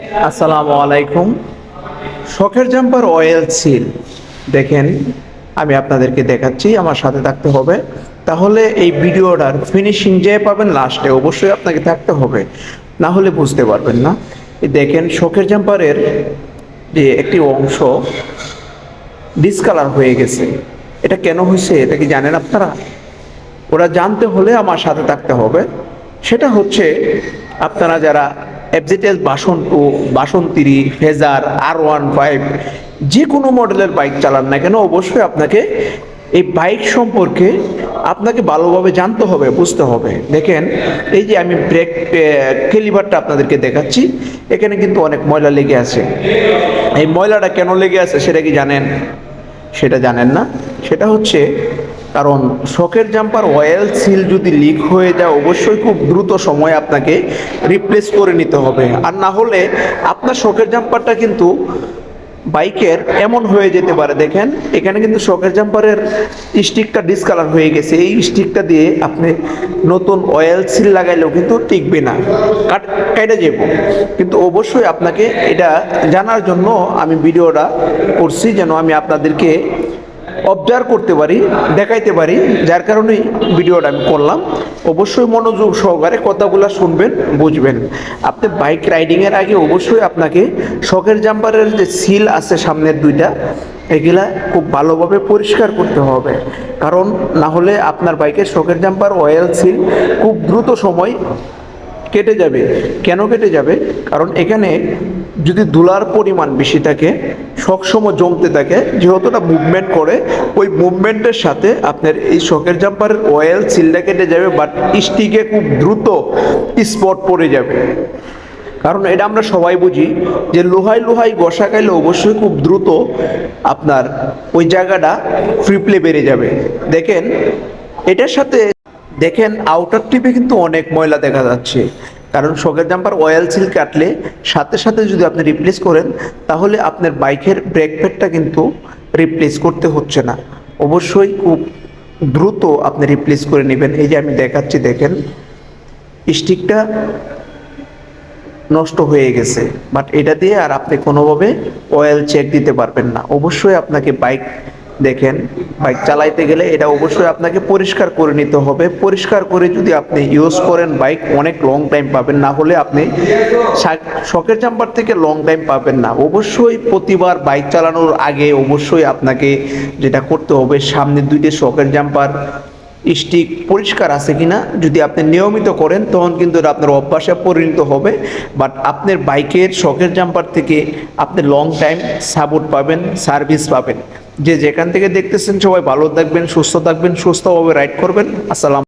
আসসালামু আলাইকুম। শখের জাম্পার অয়েল সিল দেখেন, আমি আপনাদেরকে দেখাচ্ছি, আমার সাথে থাকতে হবে। তাহলে এই ভিডিওটার ফিনিশিং যে পাবেন লাস্টে অবশ্যই আপনাকে থাকতে হবে। না হলে বুঝতে পারবেন না। দেখেন, শখের জাম্পারের যে একটি অংশ ডিসকালার হয়ে গেছে। এটা কেন হয়েছে, এটা কি জানেন আপনারা? ওরা জানতে হলে আমার সাথে থাকতে হবে। সেটা হচ্ছে, আপনারা যারা এফজেটেল version two version three Fazer R one five যে কোনো মডেলের বাইক চালান না কেন, অবশ্যই আপনাকে এই বাইক সম্পর্কে আপনাকে ভালোভাবে জানতে হবে, বুঝতে হবে। দেখেন, এই যে আমি ব্রেক কেলিভারটা আপনাদেরকে দেখাচ্ছি, এখানে কিন্তু অনেক ময়লা লেগে আছে। এই ময়লাটা কেন লেগে আছে, সেটা কি জানেন? সেটা জানেন না। সেটা হচ্ছে কারণ শখের জাম্পার অয়েল সিল যদি লিক হয়ে যায়, অবশ্যই খুব দ্রুত সময় আপনাকে রিপ্লেস করে নিতে হবে। আর না হলে আপনার শখের জাম্পারটা কিন্তু বাইকের এমন হয়ে যেতে পারে। দেখেন, এখানে কিন্তু শখের জাম্পারের স্টিকটা ডিসকালার হয়ে গেছে। এই স্টিকটা দিয়ে আপনি নতুন অয়েল সিল লাগাইলেও কিন্তু টিকবে না। কাট, কেটে যাব। কিন্তু অবশ্যই আপনাকে এটা জানার জন্য আমি ভিডিওটা করছি, যেন আমি আপনাদেরকে অবজার্ভ করতে পারি, দেখাইতে পারি, যার কারণেই ভিডিওটা আমি করলাম। অবশ্যই মনোযোগ সহকারে কথাগুলো শুনবেন, বুঝবেন। আপনি বাইক রাইডিংয়ের আগে অবশ্যই আপনাকে শখের জাম্পারের যে সিল আছে সামনের দুইটা, এগুলা খুব ভালোভাবে পরিষ্কার করতে হবে। কারণ না হলে আপনার বাইকের শখের জাম্পার অয়েল সিল খুব দ্রুত সময় কেটে যাবে। কেন কেটে যাবে? কারণ এখানে যদি দুলার পরিমাণ বেশি থাকে সবসময় জমতে থাকে যেহেতুটা মুভমেন্ট করে, ওই মুভমেন্টের সাথে আপনার এই শকের জাম্পারের অয়েল সিলটা কেটে যাবে বাট স্টিকে খুব দ্রুত স্পট পড়ে যাবে। কারণ এটা আমরা সবাই বুঝি যে লোহাই লোহাই গসা খাইলে অবশ্যই খুব দ্রুত আপনার ওই জায়গাটা ফ্রিপ্লে বেড়ে যাবে। দেখেন, এটার সাথে দেখেন আউটার টিপে কিন্তু অনেক ময়লা দেখা যাচ্ছে। কারণ শকের জাম্পার অয়েল সিল কাটলে সাথে সাথে যদি আপনি রিপ্লেস করেন, তাহলে আপনার বাইকের ব্রেক প্যাডটা কিন্তু রিপ্লেস করতে হচ্ছে না। অবশ্যই খুব দ্রুত আপনি রিপ্লেস করে নেবেন। এই যে আমি দেখাচ্ছি, দেখেন স্টিকটা নষ্ট হয়ে গেছে। বাট এটা দিয়ে আর আপনি কোনোভাবে অয়েল চেক দিতে পারবেন না। অবশ্যই আপনাকে বাইক দেখেন বাইক চালাইতে গেলে এটা অবশ্যই আপনাকে পরিষ্কার করে নিতে হবে। পরিষ্কার করে যদি আপনি ইউজ করেন বাইক অনেক লং টাইম পাবেন। না হলে আপনি শখের জাম্পার থেকে লং টাইম পাবেন না। অবশ্যই প্রতিবার বাইক চালানোর আগে অবশ্যই আপনাকে যেটা করতে হবে, সামনে দুইটি শখের জাম্পার স্টিক পরিষ্কার আছে কিনা, যদি আপনি নিয়মিত করেন, তখন কিন্তু আপনার অভ্যাসে পরিণত হবে। বাট আপনার বাইকের শখের জাম্পার থেকে আপনি লং টাইম সাপোর্ট পাবেন সার্ভিস পাবেন। যে যেখান থেকে দেখতেছেন সবাই ভালো থাকবেন, সুস্থ থাকবেন, সুস্থভাবে রাইড করবেন। আসসালাম